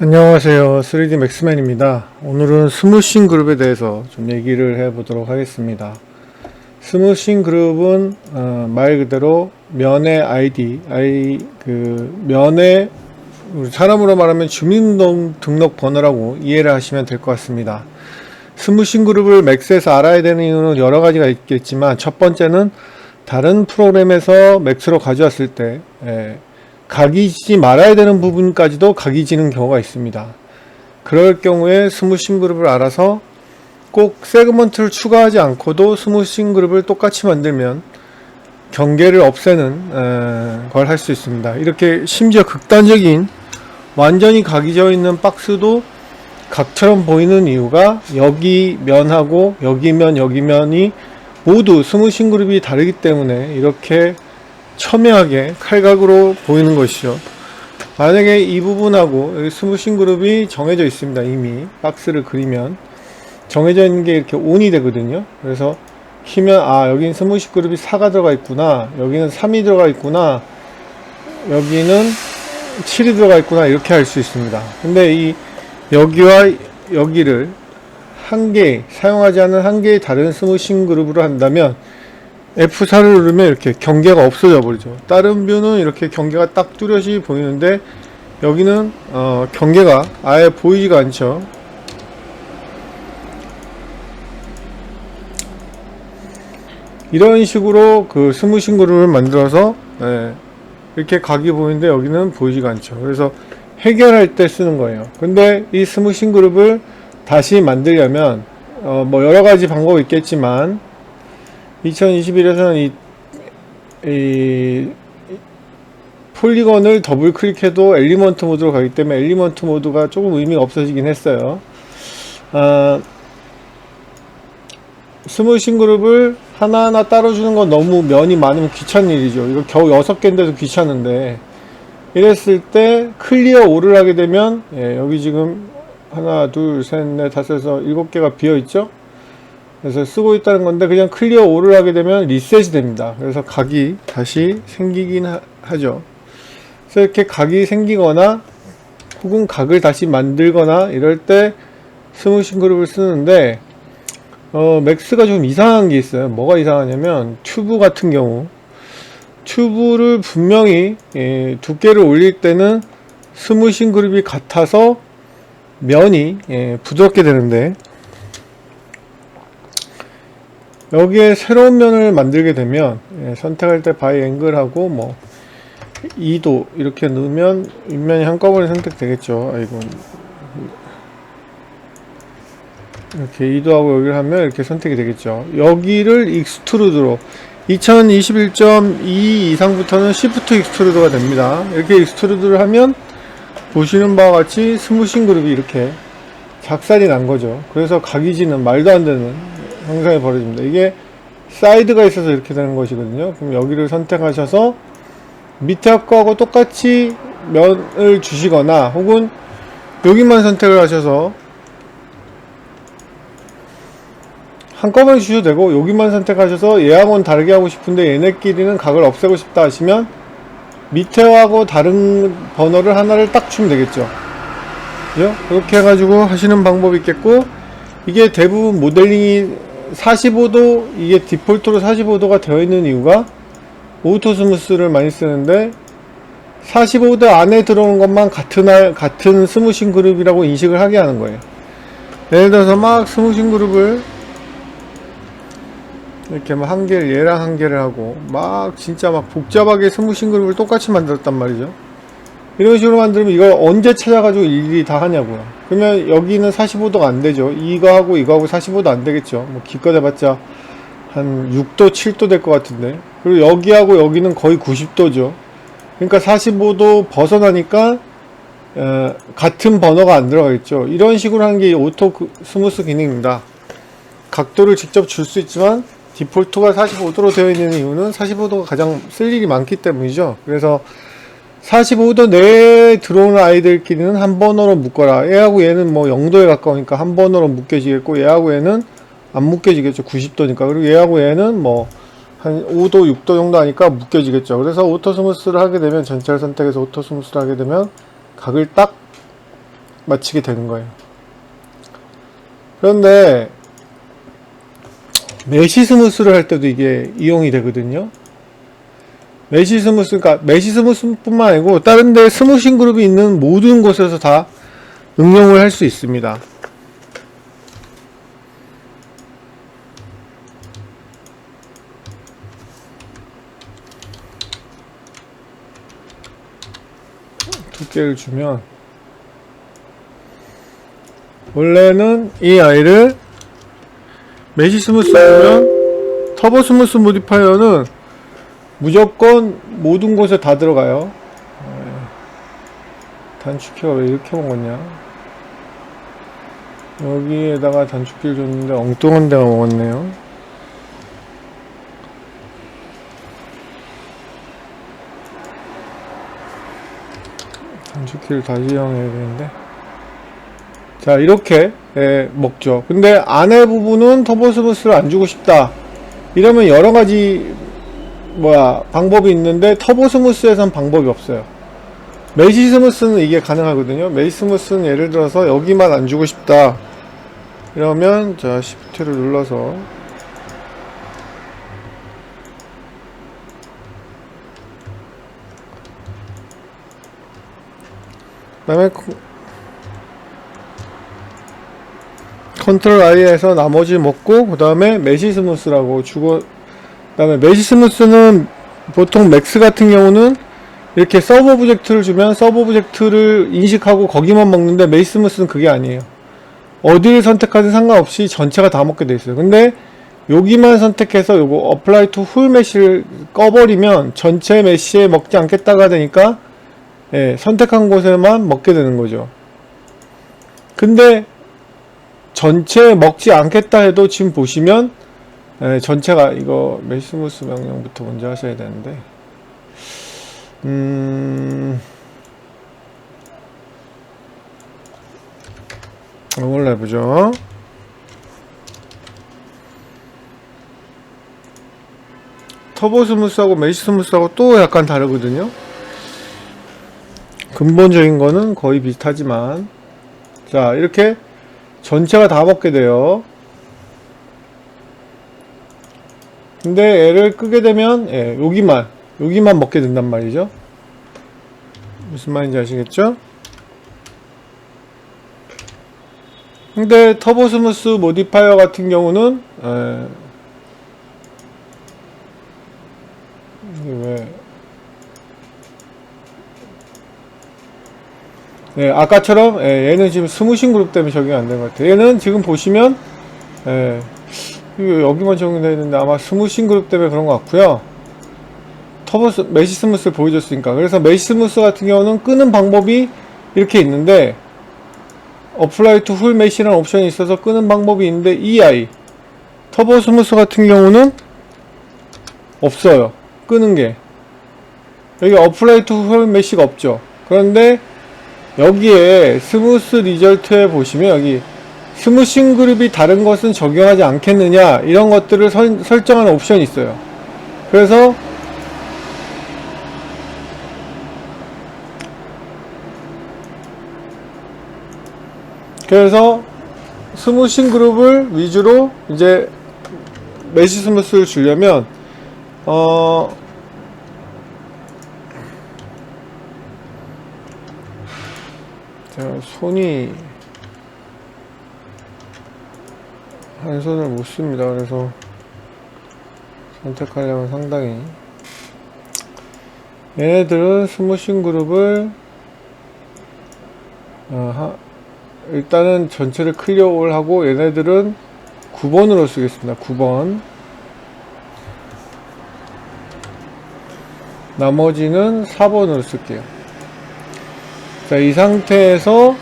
안녕하세요. 3D 맥스맨입니다. 오늘은 스무싱 그룹에 대해서 좀 얘기를 해 보도록 하겠습니다. 스무싱 그룹은 어, 말 그대로 면의 아이디, 아이 그 면의 사람으로 말하면 주민등록 번호라고 이해를 하시면 될 것 같습니다. 스무싱 그룹을 맥스에서 알아야 되는 이유는 여러 가지가 있겠지만 첫 번째는 다른 프로그램에서 맥스로 가져왔을 때 예, 각이 지지 말아야 되는 부분까지도 각이 지는 경우가 있습니다. 그럴 경우에 스무싱 그룹을 알아서 꼭 세그먼트를 추가하지 않고도 스무싱 그룹을 똑같이 만들면 경계를 없애는 걸 할 수 있습니다. 이렇게 심지어 극단적인 완전히 각이 져 있는 박스도 각처럼 보이는 이유가 여기 면하고 여기 면 여기 면이 모두 스무싱 그룹이 다르기 때문에 이렇게 첨예하게 칼각으로 보이는 것이죠. 만약에 이 부분하고 여기 스무싱 그룹이 정해져 있습니다. 이미 박스를 그리면 정해져 있는 게 이렇게 온이 되거든요. 그래서 키면 아 여기는 스무싱 그룹이 4가 들어가 있구나. 여기는 3이 들어가 있구나. 여기는 7이 들어가 있구나. 이렇게 할 수 있습니다. 근데 이 여기와 여기를 한 개, 사용하지 않은 한 개의 다른 스무싱 그룹으로 한다면 F4를 누르면 이렇게 경계가 없어져 버리죠. 다른 뷰는 이렇게 경계가 딱 뚜렷이 보이는데 여기는 어, 경계가 아예 보이지가 않죠. 이런 식으로 그 스무싱 그룹을 만들어서 예, 이렇게 각이 보이는데 여기는 보이지가 않죠. 그래서 해결할 때 쓰는 거예요. 근데 이 스무싱 그룹을 다시 만들려면 어, 뭐 여러 가지 방법이 있겠지만 2021에서는 이, 이 폴리건을 더블 클릭해도 엘리먼트 모드로 가기 때문에 엘리먼트 모드가 조금 의미가 없어지긴 했어요. 아, 스무싱 그룹을 하나하나 따로 주는 건 너무 면이 많으면 귀찮은 일이죠. 이거 겨우 6개인데도 귀찮은데 이랬을 때 클리어 오를 하게 되면 예, 여기 지금 하나 둘 셋 넷 다섯에서 일곱 개가 비어 있죠. 그래서 쓰고 있다는 건데 그냥 클리어 오를 하게 되면 리셋이 됩니다. 그래서 각이 다시 생기긴 하, 죠 그래서 이렇게 각이 생기거나 혹은 각을 다시 만들거나 이럴 때 스무싱 그룹을 쓰는데 어, 맥스가 좀 이상한 게 있어요. 뭐가 이상하냐면 튜브 같은 경우 튜브를 분명히 예, 두께를 올릴 때는 스무싱 그룹이 같아서 면이 예, 부드럽게 되는데 여기에 새로운 면을 만들게 되면 예, 선택할 때 바이 앵글하고 뭐 2도 이렇게 넣으면 윗면이 한꺼번에 선택되겠죠. 아이고. 이렇게 2도하고 여기를 하면 이렇게 선택이 되겠죠. 여기를 익스트루드로 2021.2 이상부터는 시프트 익스트루드가 됩니다. 이렇게 익스트루드를 하면 보시는 바와 같이 스무싱 그룹이 이렇게 작살이 난 거죠. 그래서 각이지는 말도 안 되는 현상이 벌어집니다. 이게 사이드가 있어서 이렇게 되는 것이거든요. 그럼 여기를 선택하셔서 밑에 거하고 똑같이 면을 주시거나 혹은 여기만 선택을 하셔서 한꺼번에 주셔도 되고 여기만 선택하셔서 얘하고는 다르게 하고 싶은데 얘네끼리는 각을 없애고 싶다 하시면 밑에하고 다른 번호를 하나를 딱 주면 되겠죠. 그렇게 해가지고 하시는 방법이 있겠고 이게 대부분 모델링이 45도 이게 디폴트로 45도가 되어 있는 이유가 오토 스무스를 많이 쓰는데 45도 안에 들어오는 것만 같은 알, 같은 스무싱 그룹이라고 인식을 하게 하는 거예요. 예를 들어서 막 스무싱 그룹을 이렇게 막 한 개를 얘랑 한 개를 하고 막 진짜 막 복잡하게 스무싱 그룹을 똑같이 만들었단 말이죠. 이런 식으로 만들면 이걸 언제 찾아가지고 일일이 다 하냐고요. 그러면 여기는 45도가 안 되죠. 이거 하고 이거 하고 45도 안 되겠죠. 뭐 기껏 해봤자 한 6도, 7도 될 것 같은데. 그리고 여기하고 여기는 거의 90도죠. 그러니까 45도 벗어나니까 어, 같은 번호가 안 들어가겠죠. 이런 식으로 하는 게 오토 그 스무스 기능입니다. 각도를 직접 줄 수 있지만 디폴트가 45도로 되어 있는 이유는 45도가 가장 쓸 일이 많기 때문이죠. 그래서 45도 내에 들어오는 아이들끼리는 한 번호로 묶어라. 얘하고 얘는 뭐 0도에 가까우니까 한 번호로 묶여지겠고, 얘하고 얘는 안 묶여지겠죠. 90도니까. 그리고 얘하고 얘는 뭐 한 5도, 6도 정도 하니까 묶여지겠죠. 그래서 오토 스무스를 하게 되면, 전체를 선택해서 오토 스무스를 하게 되면, 각을 딱 맞추게 되는 거예요. 그런데 메시 스무스를 할 때도 이게 이용이 되거든요. 메시 스무스, 그러니까 메시 스무스뿐만 아니고 다른 데 스무싱 그룹이 있는 모든 곳에서 다 응용을 할 수 있습니다. 두께를 주면 원래는 이 아이를 메시 스무스 하면 터보 스무스 모디파이어는 무조건 모든 곳에 다 들어가요. 네. 단축키가 왜 이렇게 먹었냐? 여기에다가 단축키를 줬는데 엉뚱한 데가 먹었네요. 단축키를 다시 이용해야 되는데. 자, 이렇게 예, 먹죠. 근데 안에 부분은 터보 스무스를 안 주고 싶다. 이러면 여러 가지 뭐야 방법이 있는데 터보 스무스에선 방법이 없어요. 메시 스무스는 이게 가능하거든요. 메시 스무스는 예를 들어서 여기만 안 주고 싶다. 이러면 자 시프트를 눌러서 그 다음에 코- 컨트롤 I에서 나머지 먹고 그 다음에 메시 스무스라고 주고 그 다음에 메시 스무스는 보통 맥스 같은 경우는 이렇게 서브 오브젝트를 주면 서브 오브젝트를 인식하고 거기만 먹는데 메시 스무스는 그게 아니에요. 어디를 선택하든 상관없이 전체가 다 먹게 돼 있어요. 근데 여기만 선택해서 요거 어플라이 투풀 메시를 꺼버리면 전체 메시에 먹지 않겠다가 되니까 예, 선택한 곳에만 먹게 되는 거죠. 근데 전체 먹지 않겠다 해도 지금 보시면 에, 전체가 이거 메시무스 명령부터 먼저 하셔야 되는데 음 이걸 해보죠 터보 스무스하고 메시 스무스하고 또 약간 다르거든요 근본적인 거는 거의 비슷하지만 자 이렇게 전체가 다 먹게 돼요. 근데 얘를 끄게 되면 예, 여기만 여기만 먹게 된단 말이죠. 무슨 말인지 아시겠죠? 근데 터보 스무스 모디파이어 같은 경우는 예, 이게 왜 네, 아까처럼 예, 얘는 지금 스무싱 그룹 때문에 적용이 안 된 것 같아요. 얘는 지금 보시면 예, 여기만 적용되어 있는데 아마 스무싱 그룹 때문에 그런 것 같고요. 터보 스- 메시 스무스를 보여줬으니까 그래서 메시 스무스 같은 경우는 끄는 방법이 이렇게 있는데 어플라이 투풀 메시라는 옵션이 있어서 끄는 방법이 있는데 이 아이 터보 스무스 같은 경우는 없어요. 끄는 게 여기 어플라이 투풀 메시가 없죠. 그런데 여기에 스무스 리절트에 보시면 여기 스무싱 그룹이 다른 것은 적용하지 않겠느냐 이런 것들을 설, 설정하는 옵션이 있어요. 그래서 그래서 스무싱 그룹을 위주로 이제 메시 스무스를 주려면 어 제가 손이 한 손을 못 씁니다. 그래서 선택하려면 상당히 얘네들은 스무싱 그룹을 어, 하- 일단은 전체를 클리어를 하고 얘네들은 9번으로 쓰겠습니다. 9번 나머지는 4번으로 쓸게요. 자, 이 상태에서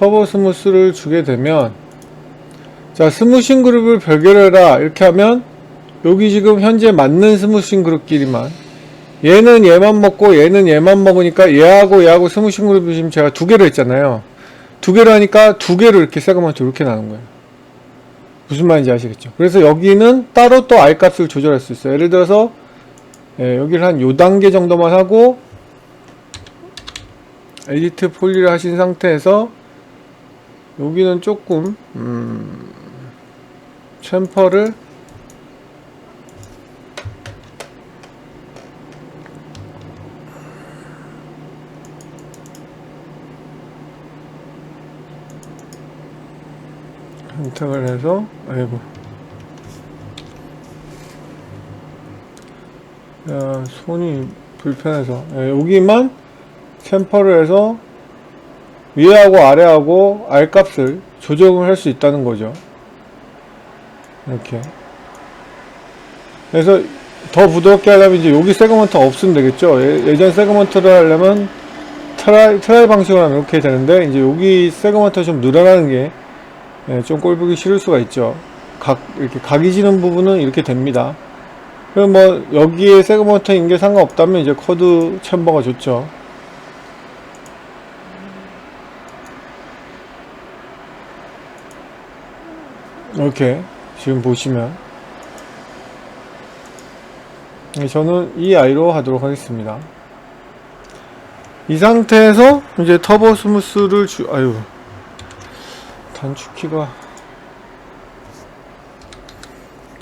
터보 스무스를 주게 되면 자, 스무싱 그룹을 별개로해라 이렇게 하면 여기 지금 현재 맞는 스무싱 그룹끼리만 얘는 얘만 먹고 얘는 얘만 먹으니까 얘하고 얘하고 스무싱 그룹이 지금 제가 두 개로 했잖아요. 두 개로 하니까 두 개로 이렇게 세그먼트 이렇게 나는 거예요. 무슨 말인지 아시겠죠? 그래서 여기는 따로 또 R 값을 조절할 수 있어요. 예를 들어서 예, 여기를 한 요 단계 정도만 하고 에디트 폴리를 하신 상태에서 여기는 조금 음, 챔퍼를 선택을 해서 아이고. 야 손이 불편해서. 예, 여기만 챔퍼를 해서 위하고 아래하고 R 값을 조정을 할 수 있다는 거죠 이렇게 그래서 더 부드럽게 하려면 이제 여기 세그먼트 없으면 되겠죠 예, 예전 세그먼트를 하려면 트라이, 트라이 방식으로 하면 이렇게 되는데 이제 여기 세그먼트 좀 늘어나는 게 예, 좀 꼴보기 싫을 수가 있죠. 각, 이렇게 각이 지는 부분은 이렇게 됩니다. 그럼 뭐, 여기에 세그먼트인 게 상관없다면 이제 커드 챔버가 좋죠. 이렇게, 지금 보시면. 네, 저는 이 아이로 하도록 하겠습니다. 이 상태에서 이제 터보 스무스를 주, 아유, 단축키가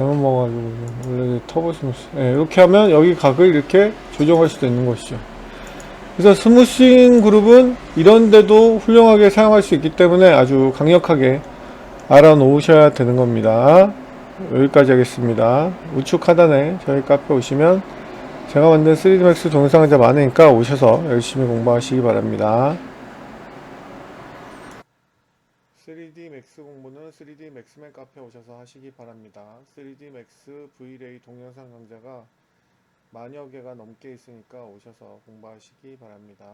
잘못 먹어가지고 원래 터보 스무스 예, 이렇게 하면 여기 각을 이렇게 조정할 수도 있는 것이죠 그래서 스무싱 그룹은 이런데도 훌륭하게 사용할 수 있기 때문에 아주 강력하게 알아놓으셔야 되는 겁니다 여기까지 하겠습니다 우측 하단에 저희 카페 오시면 제가 만든 3D Max 동영상자 많으니까 오셔서 열심히 공부하시기 바랍니다 3D Max 공부는 3D Max맨 카페 오셔서 하시기 바랍니다. 3D Max V-Ray 동영상 강좌가 만여 개가 넘게 있으니까 오셔서 공부하시기 바랍니다.